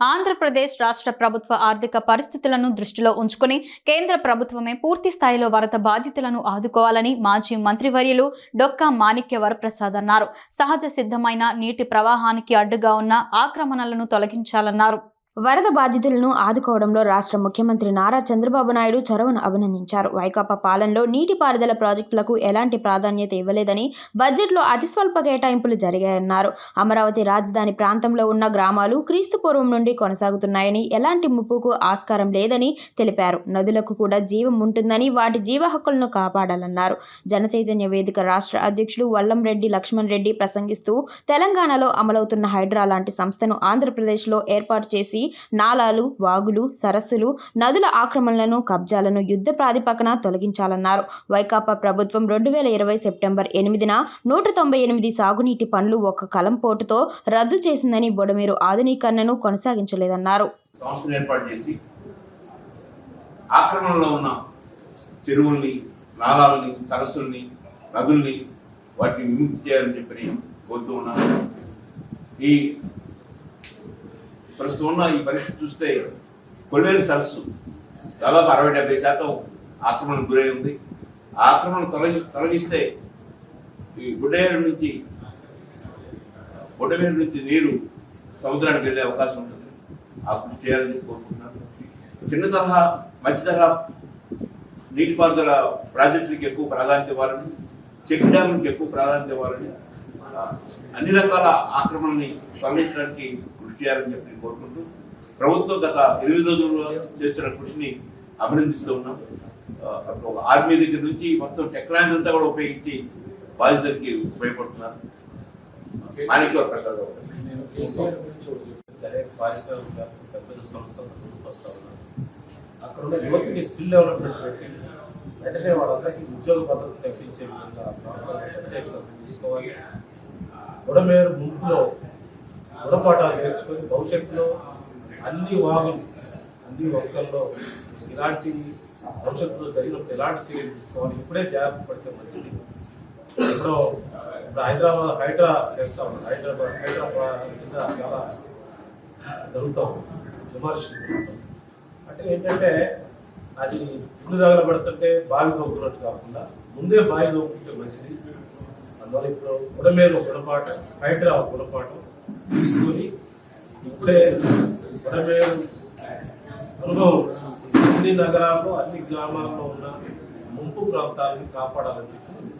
ఆంధ్రప్రదేశ్ రాష్ట్ర ప్రభుత్వ ఆర్థిక పరిస్థితులను దృష్టిలో ఉంచుకుని కేంద్ర ప్రభుత్వమే పూర్తి స్థాయిలో వరద బాధితులను ఆదుకోవాలని మాజీ మంత్రివర్యులు డొక్కా మాణిక్య వరప్రసాద్ అన్నారు. సహజ సిద్ధమైన నీటి ప్రవాహానికి అడ్డుగా ఉన్న ఆక్రమణలను తొలగించాలన్నారు. వరద బాధితులను ఆదుకోవడంలో రాష్ట్ర ముఖ్యమంత్రి నారా చంద్రబాబు నాయుడు చొరవను అభినందించారు. వైకాపా పాలనలో నీటిపారుదల ప్రాజెక్టులకు ఎలాంటి ప్రాధాన్యత ఇవ్వలేదని బడ్జెట్లో అతి స్వల్ప కేటాయింపులు జరిగాయన్నారు. అమరావతి రాజధాని ప్రాంతంలో ఉన్న గ్రామాలు క్రీస్తు పూర్వం నుండి కొనసాగుతున్నాయని ఎలాంటి ముప్పుకు ఆస్కారం లేదని తెలిపారు. నదులకు కూడా జీవం ఉంటుందని వాటి జీవ హక్కులను కాపాడాలన్నారు. జనచైతన్య వేదిక రాష్ట్ర అధ్యక్షులు వల్లంరెడ్డి లక్ష్మణ్ రెడ్డి ప్రసంగిస్తూ తెలంగాణలో అమలవుతున్న హైడ్రా లాంటి సంస్థను ఆంధ్రప్రదేశ్లో ఏర్పాటు చేసి నాలాలు వాగులు సరస్సులు నదుల ఆక్రమణలను కబ్జాలను యుద్ధ ప్రాతిపకన తొలగించాలన్నారు. వైకాపా ప్రభుత్వం రెండు వేల ఇరవై సెప్టెంబర్ ఎనిమిదిన నూట తొంభై ఎనిమిది సాగునీటి పనులు ఒక కలంపోటుతో రద్దు చేసిందని బొడమేరు ఆధునీకరణను కొనసాగించలేదన్నారు. ఆక్రమణలో ఉన్న చెరువుల్ని నాలాలని సరస్సుల్ని నదుల్ని వాటిని విముక్తి చేయాలని చెప్పి కోరుతూ ఉన్నాను. ఈ ప్రస్తుతం ఉన్న ఈ పరిస్థితి చూస్తే కొల్లేరు సరస్సు దాదాపు అరవై డెబ్బై శాతం ఆక్రమణకు గురై ఉంది. ఆ ఆక్రమణ తొలగి తొలగిస్తే ఈ బుడ్డేరు నుంచి బుడ్డమేరు నుంచి నీరు సముద్రానికి వెళ్ళే అవకాశం ఉంటుంది. ఆ కృషి చేయాలని కోరుకుంటున్నాను. చిన్న తరహా మధ్య తరహా నీటిపారుదల ప్రాజెక్టులకు ఎక్కువ ప్రాధాన్యత ఇవ్వాలని చెక్ డ్యాములకు ఎక్కువ ప్రాధాన్యత ఇవ్వాలని అన్ని రకాల ఆక్రమణని తొలగించడానికి కృషి చేయాలని చెప్పి కోరుకుంటూ ప్రభుత్వం గత ఎనిమిది రోజులుగా చేస్తున్న కృషిని అభినందిస్తూ ఉన్నాం. ఆర్మీ దగ్గర నుంచి మొత్తం టెక్నాలజీ అంతా కూడా ఉపయోగించి బాధితులకి ఉపయోగపడుతున్నారు. ప్రసాద్ పారిశ్రామిక పెద్ద సంస్థలు ముందుకు వస్తా ఉన్నారు. అక్కడ ఉన్న యువతకి స్కిల్ డెవలప్మెంట్ పెట్టి వెంటనే వాళ్ళందరికీ ఉద్యోగ భద్రత కల్పించే విధంగా ఆ ప్రాంతాల్లో ప్రత్యేక శ్రద్ధ తీసుకోవాలి. బుడమేరు ముంపులో గుణపాఠాలు నేర్చుకొని భవిష్యత్తులో అన్ని వాగులు అన్ని వంకల్లో ఇలాంటి భవిష్యత్తులో జరిగినప్పుడు ఎలాంటి చర్యలు తీసుకోవాలి? ఇప్పుడే జాగ్రత్త పడితే మంచిది. ఇప్పుడు ఇప్పుడు హైదరాబాద్ హైడ్రా చేస్తా ఉన్నాం హైదరాబాద్ హైదరాబాద్ కింద చాలా జరుగుతూ ఉంది. విమర్శలు అంటే ఏంటంటే అది ఇప్పుడు దగ్గర పడుతుంటే బావి తవ్వుకున్నట్టు కాకుండా ముందే బావి తవ్వుకుంటే మంచిది. అందువల్ల ఇప్పుడు ఉడమేరు గుణపాఠం హైడ్రా గుణపాఠం తీసుకొని ఇప్పుడే ఉడమేరు అనుభవం అన్ని నగరాల్లో అన్ని గ్రామాల్లో ఉన్న ముంపు ప్రాంతాలను కాపాడాలని చెప్పి